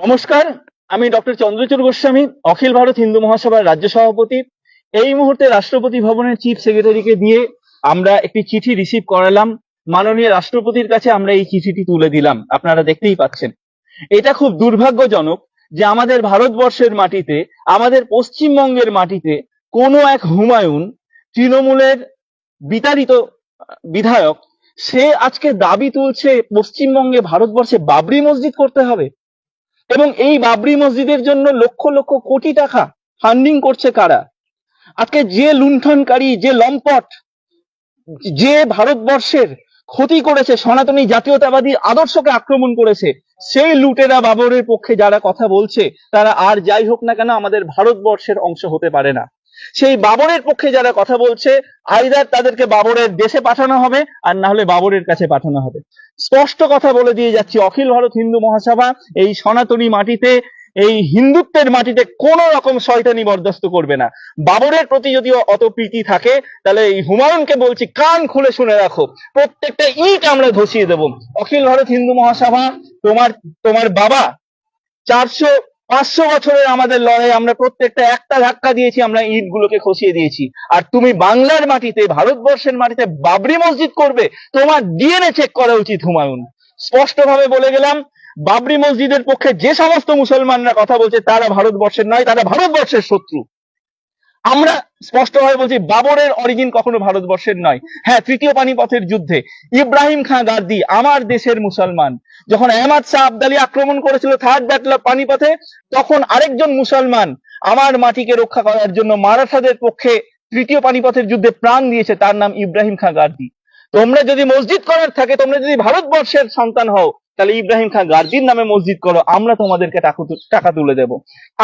নমস্কার, আমি ডক্টর চন্দ্রচূড় গোস্বামী, অখিল ভারত হিন্দু মহাসভার রাজ্য সভাপতি। এই মুহূর্তে রাষ্ট্রপতি ভবনের চিফ সেক্রেটারিকে দিয়ে আমরা একটি চিঠি রিসিভ করালাম। মাননীয় রাষ্ট্রপতির কাছে আমরা এই চিঠিটি তুলে দিলাম। আপনারা দেখতেই পাচ্ছেন। এটা খুব দুর্ভাগ্যজনক যে আমাদের ভারতবর্ষের মাটিতে, আমাদের পশ্চিমবঙ্গের মাটিতে কোনো এক হুমায়ুন, তৃণমূলের বিতাড়িত বিধায়ক, সে আজকে দাবি তুলছে পশ্চিমবঙ্গে ভারতবর্ষে বাবরি মসজিদ করতে হবে। এবং এই বাবরি মসজিদের জন্য লক্ষ লক্ষ কোটি টাকা ফান্ডিং করছে কারা? আজকে যে লুণ্ঠনকারী, যে লম্পট, যে ভারতবর্ষের ক্ষতি করেছে, সনাতনী জাতীয়তাবাদী আদর্শকে আক্রমণ করেছে, সেই লুটেরা বাবরের পক্ষে যারা কথা বলছে, তারা আর যাই হোক না কেন আমাদের ভারতবর্ষের অংশ হতে পারে না। সেই বাবরের পক্ষে যারা কথা বলছে আইদার তাদেরকে বাবরের দেশে পাঠানো হবে আর না হলে বাবরের কাছে পাঠানো হবে। স্পষ্ট কথা বলে দিয়ে যাচ্ছি, অখিল ভারত হিন্দু মহাসভা এই সনাতনী মাটিতে, এই হিন্দুত্বের মাটিতে কোন রকম শয়তানি বরদাস্ত করবে না। বাবরের প্রতি যদি অত প্রীতি থাকে, তাহলে এই হুমায়ুনকে বলছি, কান খুলে শুনে রাখো। প্রত্যেকটা ইট আমরা ধসিয়ে দেব। অখিল ভারত হিন্দু মহাসভা, তোমার তোমার বাবা চারশো পাঁচশো বছরের আমাদের লড়াই আমরা প্রত্যেকটা একটা ধাক্কা দিয়েছি, আমরা ইট গুলোকে খসিয়ে দিয়েছি। আর তুমি বাংলার মাটিতে, ভারতবর্ষের মাটিতে বাবরি মসজিদ করবে, তোমার ডিএনএ চেক করা উচিত হুমায়ুন। স্পষ্টভাবে বলে গেলাম, বাবরি মসজিদের পক্ষে যে সমস্ত মুসলমানরা কথা বলছে, তারা ভারতবর্ষের নয়, তারা ভারতবর্ষের শত্রু। আমরা স্পষ্টভাবে বলছি, বাবরের অরিজিন কখনো ভারতবর্ষের নয়। হ্যাঁ তৃতীয় পানিপথের যুদ্ধে। ইব্রাহিম খাঁ গার্দি, আমার দেশের মুসলমান। যখন আহমদ শাহ আবদালি আক্রমণ করেছিল থার্ড ব্যাটল পানিপথে, তখন আরেকজন মুসলমান আমার মাটিকে রক্ষা করার জন্য মারাঠাদের পক্ষে তৃতীয় পানিপথের যুদ্ধে প্রাণ দিয়েছে, তার নাম ইব্রাহিম খাঁ গার্দি। তোমরা যদি মসজিদ করার থাকে, তোমরা যদি ভারতবর্ষের সন্তান হও তাহলে ইব্রাহিম খান গার্জির নামে মসজিদ করো, আমরা তোমাদেরকে টাকা তুলে দেব।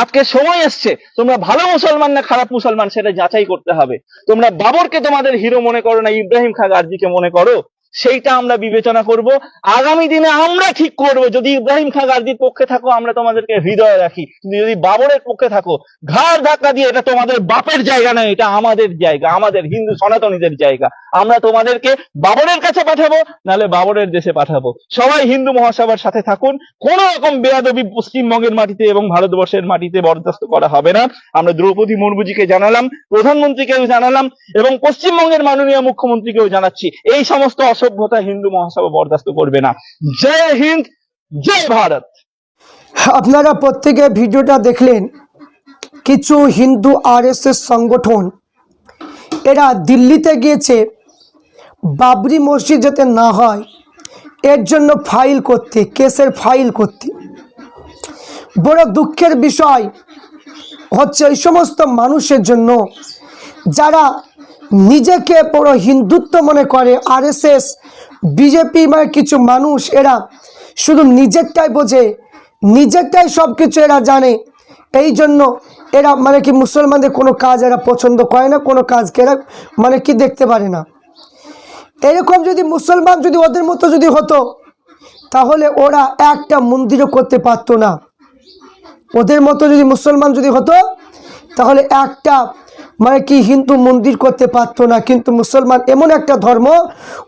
আজকে সময় এসছে, তোমরা ভালো মুসলমান না খারাপ মুসলমান, সেটা যাচাই করতে হবে। তোমরা বাবরকে তোমাদের হিরো মনে করো না, ইব্রাহিম খান গার্জিকে মনে করো? সেইটা আমরা বিবেচনা করব। আগামী দিনে আমরা ঠিক করব, যদি ইব্রাহিম খান গার্দির পক্ষে থাকো, আমরা তোমাদেরকে হৃদয়ে রাখি। কিন্তু যদি বাবরের পক্ষে থাকো, ঘাড় ধাক্কা দিয়ে, এটা তোমাদের বাপের জায়গা না এটা আমাদের জায়গা, আমাদের হিন্দু সনাতনীদের জায়গা। আমরা তোমাদেরকে বাবরের কাছে পাঠাবো, নাহলে বাবরের দেশে পাঠাবো। সবাই হিন্দু মহাসভার সাথে থাকুন। কোন রকম বেয়াদবি পশ্চিমবঙ্গের মাটিতে এবং ভারতবর্ষের মাটিতে বরদাস্ত করা হবে না। আমরা দ্রৌপদী মুর্মুজিকে জানালাম, প্রধানমন্ত্রীকেও জানালাম, এবং পশ্চিমবঙ্গের মাননীয় মুখ্যমন্ত্রীকেও জানাচ্ছি। এই সমস্ত অসভ্যতা হিন্দু মহাসভা বরদাস্ত করবে না। জয় হিন্দ, জয় ভারত। আপনারা প্রত্যেকে ভিডিওটা দেখলেন, কিছু হিন্দু আরএসএস সংগঠন, এরা দিল্লিতে গিয়েছে, বাবরি মসজিদ যাতে না হয়, এর জন্য ফাইল করতে, কেসের ফাইল করতে। বড় দুঃখের বিষয় হচ্ছে এই সমস্ত মানুষের জন্য যারা নিজেকে বড় হিন্দুত্ব মনে করে আরএসএস, বিজেপি মানে কিছু মানুষ, এরা শুধু নিজেরটাই বোঝে, নিজেরটাই সব কিছু এরা জানে। এই জন্য এরা মানে কি মুসলমানদের কোনো কাজ এরা পছন্দ করে না, কোনো কাজকে এরা মানে কি দেখতে পারে না। এরকম যদি মুসলমান যদি ওদের মতো যদি হতো, তাহলে ওরা একটা মন্দিরও করতে পারতো না। ওদের মতো যদি মুসলমান যদি হতো তাহলে একটা মানে কি হিন্দু মন্দির করতে পারতো না, কিন্তু মুসলমান এমন একটা ধর্ম,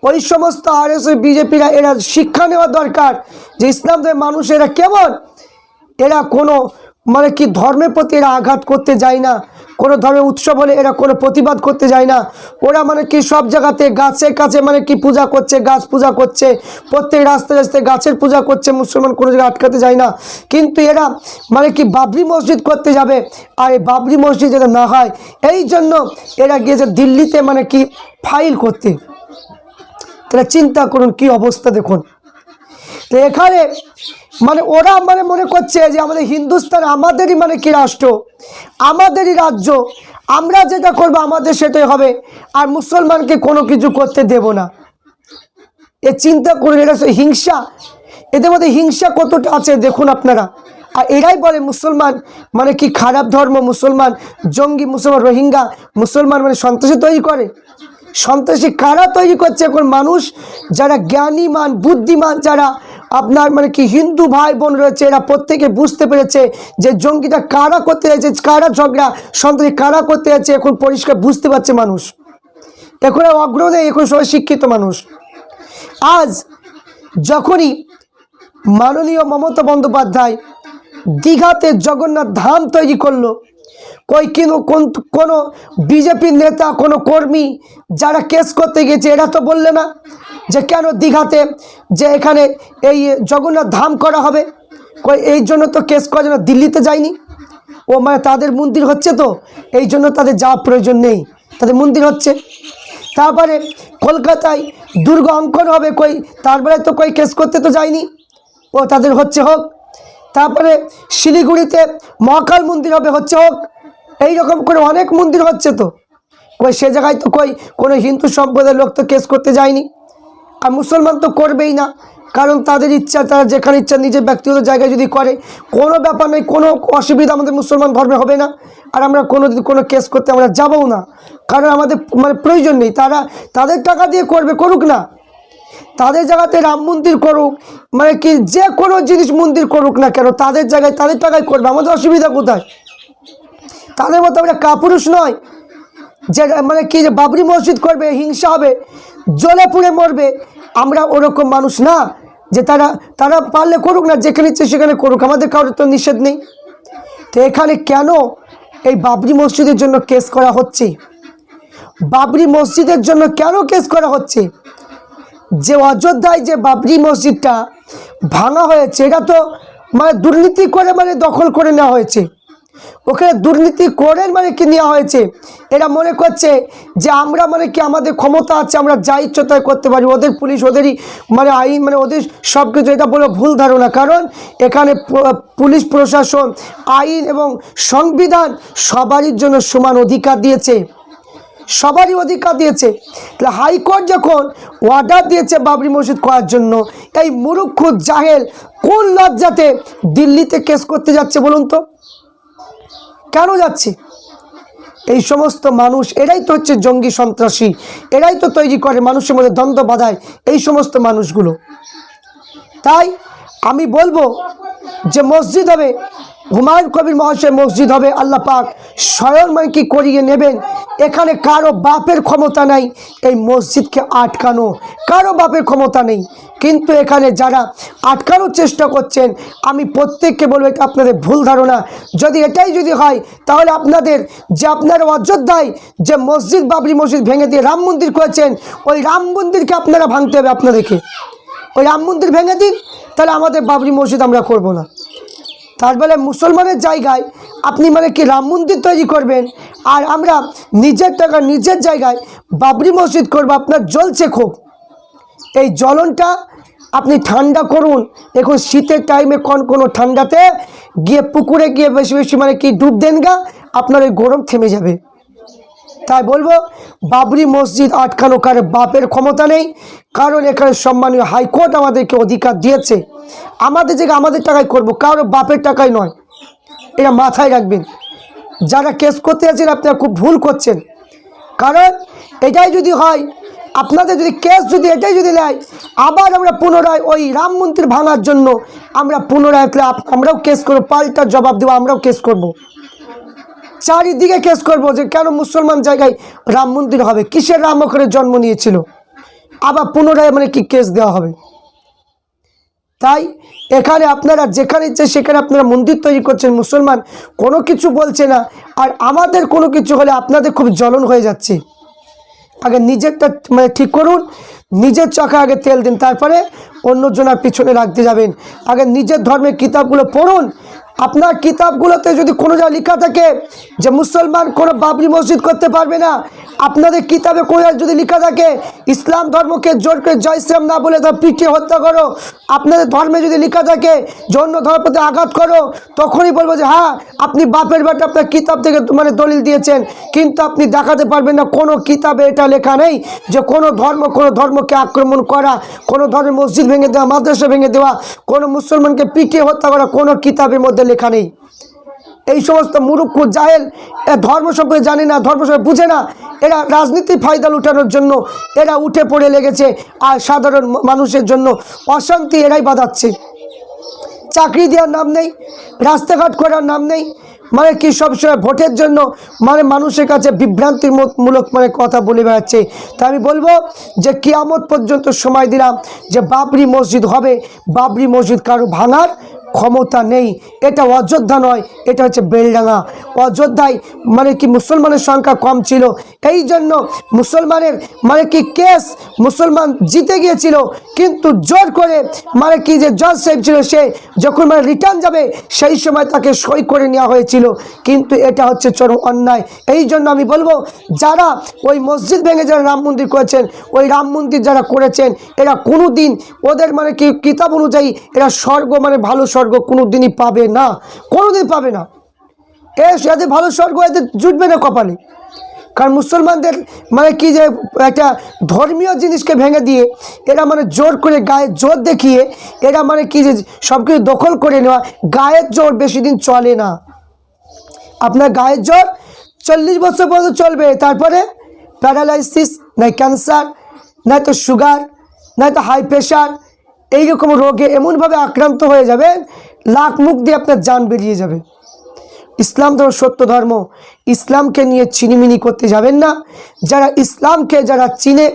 ওই সমস্ত আর এস বিজেপিরা এরা শিক্ষা নেওয়া দরকার যে ইসলাম ধর্মের মানুষ এরা কেমন? এরা কোনো মানে কি ধর্মের প্রতি এরা আঘাত করতে যায় না। কোনো ধর্মের উৎসব হলে এরা কোনো প্রতিবাদ করতে যায় না। ওরা মানে কি সব জায়গাতে গাছের কাছে মানে কি পূজা করছে, গাছ পূজা করছে। প্রত্যেক রাস্তায় রাস্তায় গাছের পূজা করছে, মুসলমান কোনো জায়গায় আটকাতে যায় না। কিন্তু এরা মানে কি বাবরি মসজিদ করতে যাবে। আর এই বাবরি মসজিদ যাতে না হয়, এই জন্য এরা গিয়েছে দিল্লিতে মানে কি ফাইল করতে। তাহলে চিন্তা করুন কি অবস্থা দেখুন। তো এখানে মানে ওরা মানে মনে করছে যে আমাদের হিন্দুস্তান আমাদেরই মানে কি রাষ্ট্র? আমাদেরই রাজ্য। আমরা যেটা করব আমাদের সেটাই হবে। আর মুসলমানকে কোনো কিছু করতে দেব না। এ চিন্তা করুন, এটা হিংসা। এদের মধ্যে হিংসা কতটা আছে দেখুন আপনারা। আর এরাই বলে মুসলমান মানে কি খারাপ ধর্ম, মুসলমান জঙ্গি, মুসলমান রোহিঙ্গা, মুসলমান মানে সন্ত্রাসী তৈরি করে। সন্ত্রাসী কারা তৈরি করছে? এখন মানুষ যারা জ্ঞানীমান, বুদ্ধিমান যারা আপনার মানে কি হিন্দু ভাই বোন রয়েছে, এরা প্রত্যেকে বুঝতে পেরেছে যে জঙ্গিটা কারা করতে যাচ্ছে কারা ঝগড়া সন্ত্রাসী কারা করতে যাচ্ছে এখন পরিষ্কার বুঝতে পারছে মানুষ। এখন অগ্রণে এখন সবাই শিক্ষিত মানুষ। আজ যখনই মাননীয় মমতা বন্দ্যোপাধ্যায় দীঘাতে জগন্নাথ ধাম তৈরি করল, কই কিনো কোন, কোনো বিজেপির নেতা, কোনো কর্মী যারা কেস করতে গেছে, এরা তো বললে না। যে কেন দীঘাতে যে এখানে এই জগন্নাথ ধাম করা হবে? এই জন্য তো কেস করার জন্য দিল্লিতে যায়নি ও মানে তাদের মন্দির হচ্ছে তো, এই জন্য তাদের যাওয়ার প্রয়োজন নেই। তাদের মন্দির হচ্ছে। তারপরে কলকাতায় দুর্গ অঙ্কন হবে, কই, তারপরে তো কই কেস করতে তো যায়নি ও তাদের হচ্ছে হোক। তারপরে শিলিগুড়িতে মহাকাল মন্দির হবে, হচ্ছে হোক। এই রকম করে অনেক মন্দির হচ্ছে তো। কই, সে জায়গায় তো কই, কোনো হিন্দু সম্প্রদায়ের লোক তো কেস করতে যায়নি। আর মুসলমান তো করবেই না। কারণ তাদের ইচ্ছা, তারা যেখানে ইচ্ছা নিজের ব্যক্তিগত জায়গায় যদি করে, কোনো ব্যাপার নেই কোনো অসুবিধা আমাদের মুসলমান ধর্মে হবে না। আর আমরা কোনো কোনো কেস করতে আমরা যাবও না। কারণ আমাদের মানে প্রয়োজন নেই, তারা তাদের টাকা দিয়ে করবে, করুক না। তাদের জায়গাতে রাম মন্দির করুক মানে কি যে কোনো জিনিস মন্দির করুক না কেন, তাদের জায়গায় তাদের টাকায় করবে, আমাদের অসুবিধা কোথায়? তাদের মতো আমরা কাপুরুষ নয়। যে মানে কি যে বাবরি মসজিদ করবে, হিংসা হবে। জ্বলে পুড়ে মরবে। আমরা ওরকম মানুষ না যে তারা তারা পারলে করুক না, যেখানে ইচ্ছে সেখানে করুক। আমাদের কারোর তো নিষেধ নেই। তো এখানে কেন এই বাবরি মসজিদের জন্য কেস করা হচ্ছে? বাবরি মসজিদের জন্য কেন কেস করা হচ্ছে? যে অযোধ্যায় যে বাবরি মসজিদটা ভাঙা হয়েছে, এটা তো মানে দুর্নীতি করে মানে দখল করে নেওয়া হয়েছে। ওখানে দুর্নীতি করে মানে কি নেওয়া হয়েছে? এরা মনে করছে যে আমরা মানে কি আমাদের ক্ষমতা আছে, আমরা যা ইচ্ছে তাই করতে পারি। ওদের পুলিশ, ওদেরই মানে আইন মানে ওদের সব কিছু এটা বলে ভুল ধারণা। কারণ এখানে পুলিশ প্রশাসন, আইন এবং সংবিধান সবারই জন্য সমান অধিকার দিয়েছে। সবারই অধিকার দিয়েছে। তাহলে হাইকোর্ট যখন অর্ডার দিয়েছে বাবরি মসজিদ করার জন্য, এই মুরুক্ষ জাহেল কোন লজ্জাতে দিল্লিতে কেস করতে যাচ্ছে বলুন তো? কেন যাচ্ছে? এই সমস্ত মানুষ, এরাই তো হচ্ছে জঙ্গি সন্ত্রাসী, এরাই তো তৈরি করে, মানুষের মধ্যে দ্বন্দ্ব বাধায় এই সমস্ত মানুষগুলো। তাই আমি বলব যে মসজিদ হবে হুমায়ুন কবির মহাশয় মসজিদ হবে, আল্লাহ পাক স্বয়ং কি করিয়ে নেবেন। এখানে কারও বাপের ক্ষমতা নাই, এই মসজিদকে আটকানো। কারও বাপের ক্ষমতা নেই। কিন্তু এখানে যারা আটকানোর চেষ্টা করছেন, আমি প্রত্যেককে বলব, এটা আপনাদের ভুল ধারণা। যদি এটাই যদি হয়, তাহলে আপনাদের যে আপনারা অযোধ্যায় যে মসজিদ, বাবরি মসজিদ ভেঙে দিয়ে রাম মন্দির করেছেন, ওই রাম মন্দিরকে আপনারা ভাঙতে হবে আপনাদেরকে। ওই রাম মন্দির ভেঙে দিন, তাহলে আমাদের বাবরি মসজিদ আমরা করব না। তার বলে মুসলমানের জায়গায় আপনি মানে কি রাম মন্দির তৈরি করবেন, আর আমরা নিজের টাকা নিজের জায়গায় বাবরি মসজিদ করব, আপনার জ্বলছে খুব। এই জ্বলনটা আপনি ঠান্ডা করুন। এখন শীতের টাইমে কোন কোনো ঠান্ডাতে গিয়ে পুকুরে গিয়ে বেশি বেশি মানে কি ডুব দেন গা, আপনার ওই গরম থেমে যাবে। তাই বলব, বাবরি মসজিদ আটকানো কারও বাপের ক্ষমতা নেই, কারণ এখানে সম্মানীয় হাইকোর্ট আমাদেরকে অধিকার দিয়েছে। আমাদের জায়গায় আমাদের টাকায় করব, কারও বাপের টাকায় নয়। এটা মাথায় রাখবেন। যারা কেস করতে আছেন আপনারা খুব ভুল করছেন। কারণ এটাই যদি হয়, আপনাদের যদি কেস যদি এটাই যদি নেয়, আবার আমরা পুনরায় ওই রাম মন্দির ভাঙার জন্য আমরা পুনরায় আমরাও কেস করব, পাল্টা জবাব দেবো, আমরাও কেস করব। চারিদিকে কেস করব যে কেন মুসলমান জায়গায় রাম মন্দির হবে? কিসের রাম ওখানে জন্ম নিয়েছিল? আবার পুনরায় মানে কি কেস দেওয়া হবে? তাই এখানে আপনারা যেখানে ইচ্ছে সেখানে আপনারা মন্দির তৈরি করছেন, মুসলমান, কোনো কিছু বলছে না। আর আমাদের কোনো কিছু হলে আপনাদের খুব জ্বলন হয়ে যাচ্ছে। আগে নিজেরটা মানে ঠিক করুন, নিজের চোখে আগে তেল দিন, তারপরে অন্যজনের পিছনে রাখতে যাবেন। আগে নিজের ধর্মের কিতাবগুলো পড়ুন আপনার কিতাবগুলোতে যদি কোনো জায়গায় লেখা থাকে যে মুসলমান কোনো বাবরি মসজিদ করতে পারবে না, আপনাদের কিতাবে কোনো যদি লেখা থাকে, ইসলাম ধর্মকে জোর করে জয় ইসলাম না বলে তা পিটিয়ে হত্যা করো, আপনাদের ধর্মে যদি লেখা থাকে যে অন্য ধর্মের প্রতি আঘাত করো, তখনই বলব যে হ্যাঁ আপনি বাপের বাটা আপনার কিতাব থেকে মানে দলিল দিয়েছেন, কিন্তু আপনি দেখাতে পারবেন না কোনো কিতাবে এটা লেখা নেই যে কোনো ধর্ম, কোনো ধর্মকে আক্রমণ করা, কোনো ধর্মের মসজিদ ভেঙে দেওয়া, মাদ্রাসা ভেঙে দেওয়া, কোনো মুসলমানকে পিটিয়ে হত্যা করা কোনো কিতাবের মধ্যে লেখা নেই। এই সমস্ত মুরুক্ষ জাহেল ধর্ম সম্পর্কে জানে না, ধর্ম সম্পর্কে বুঝে না, এরা রাজনীতি ফায়দা লুটানোর জন্য, এরা উঠে পড়ে লেগেছে আর সাধারণ মানুষের জন্য অশান্তি এরাই বাঁধাচ্ছে। চাকরি দেওয়ার নাম নেই, রাস্তাঘাট করার নাম নেই মানে কি সবসময় ভোটের জন্য মানে মানুষের কাছে বিভ্রান্তির মূলক মানে কথা বলে বেড়াচ্ছে। তা আমি বলব যে কিয়ামত পর্যন্ত সময় দিলাম যে বাবরি মসজিদ হবে, বাবরি মসজিদ কারও ভাঙার ক্ষমতা নেই। এটা অযোধ্যা নয়, এটা হচ্ছে বেলডাঙ্গা। অযোধ্যায় মানে কি মুসলমানের সংখ্যা কম ছিল। এই জন্য মুসলমানের মানে কি কেস মুসলমান জিতে গিয়েছিল। কিন্তু জোর করে মানে কি যে জজ সাহেব ছিল সে যখন মানে রিটার্ন যাবে, সেই সময় তাকে সই করে নেওয়া হয়েছিল। কিন্তু এটা হচ্ছে চরম অন্যায়। এই জন্য আমি বলব, যারা ওই মসজিদ ভেঙে যারা রাম মন্দির করেছেন, ওই রাম মন্দির যারা করেছেন, এরা কোনো দিন ওদের মানে কি কিতাব অনুযায়ী এরা স্বর্গ মানে ভালো স্বর্গ কোনো দিনই পাবে না কোনো দিন পাবে না। এ এদের ভালো স্বর্গ এদের জুটবে না কপালে। কারণ মুসলমানদের মানে কি যে একটা ধর্মীয় জিনিসকে ভেঙে দিয়ে এরা মানে জোর করে গায়ে জোর দেখিয়ে এরা মানে কি যে সব কিছু দখল করে নেওয়া, গায়ের জোর বেশি দিন চলে না। আপনার গায়ের জ্বর চল্লিশ বছর পর্যন্ত চলবে, তারপরে প্যারালাইসিস নাই ক্যান্সার নাই তো সুগার নাই তো হাই প্রেশার এইরকম রোগে এমনভাবে আক্রান্ত হয়ে যাবেন লাখ মুখ দিয়ে আপনার যান বেরিয়ে যাবে। ইসলাম ধর্ম সত্য ধর্ম। ইসলামকে নিয়ে চিনিমিনি করতে যাবেন না। যারা ইসলামকে যারা চিনে,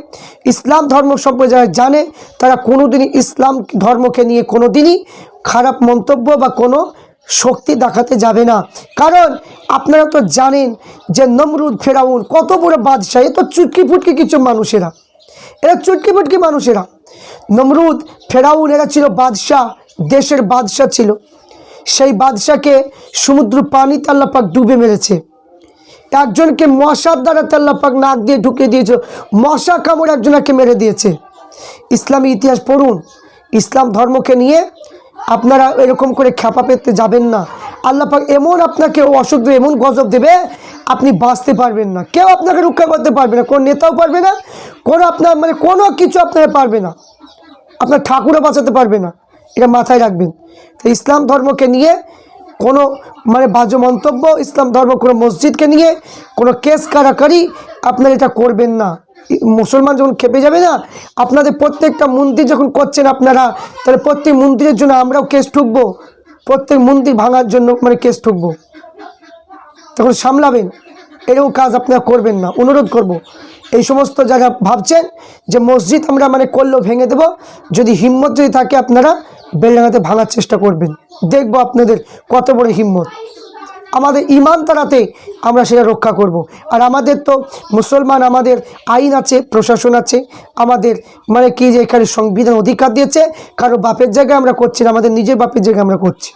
ইসলাম ধর্ম সম্পর্কে যারা জানে, তারা কোনোদিনই ইসলাম ধর্মকে নিয়ে কোনোদিনই খারাপ মন্তব্য বা কোনো শক্তি দেখাতে যাবে না। কারণ আপনারা তো জানেন যে নমরুদ, ফেরাউন কত বড় বাদশাহ, এ তো চুটকি ফুটকি কিছু মানুষেরা। এরা চুটকি ফুটকি মানুষেরা। নমরুদ ফেরাউন এরা ছিল বাদশাহ, দেশের বাদশাহ ছিল। সেই বাদশাকে সমুদ্র পানি তাল্লাপাক ডুবে মেরেছে। একজনকে মশার দ্বারা তাল্লাপাক নাক দিয়ে ঢুকিয়ে দিয়েছে। মশা কামড় একজনকে মেরে দিয়েছে। ইসলামী ইতিহাস পড়ুন। ইসলাম ধর্মকে নিয়ে আপনারা এরকম করে খ্যাপা পেতে যাবেন না। আল্লাহ পাক এমন আপনাকে অসুখ দেবে, এমন গজব দেবে, আপনি বাঁচতে পারবেন না। কেউ আপনাকে রক্ষা করতে পারবে না, কোনো নেতাও পারবে না, কোনো আপনার মানে কোনো কিছু আপনার পারবে না। আপনার ঠাকুরও বাঁচাতে পারবে না। এটা মাথায় রাখবেন। তো ইসলাম ধর্মকে নিয়ে কোনো মানে বাজে মন্তব্য, ইসলাম ধর্ম কোনো মসজিদকে নিয়ে কোনো কেস কারাকারি আপনারা এটা করবেন না। মুসলমান যখন খেপে যাবে না, আপনাদের প্রত্যেকটা মন্দির যখন করছেন আপনারা, তাহলে প্রত্যেক মন্দিরের জন্য আমরাও কেস ঠুকবো। প্রত্যেক মন্দির ভাঙার জন্য মানে কেস ঠুকবো। তখন সামলাবেন। এরকম কাজ আপনারা করবেন না। অনুরোধ করব। এই সমস্ত জায়গা ভাবছেন যে মসজিদ আমরা মানে করলেও ভেঙে দেব। যদি হিম্মত যদি থাকে আপনারা বেলডাঙাতে ভাঙার চেষ্টা করবেন। দেখব আপনাদের কত বড় হিম্মত। আমাদের ইমান তারাতে আমরা সেটা রক্ষা করব। আর আমাদের তো মুসলমান, আমাদের আইন আছে, প্রশাসন আছে, আমাদের মানে কি যে এখানে সংবিধান অধিকার দিয়েছে, কারও বাপের জায়গায় আমরা করছি না, আমাদের নিজের বাপের জায়গায় আমরা করছি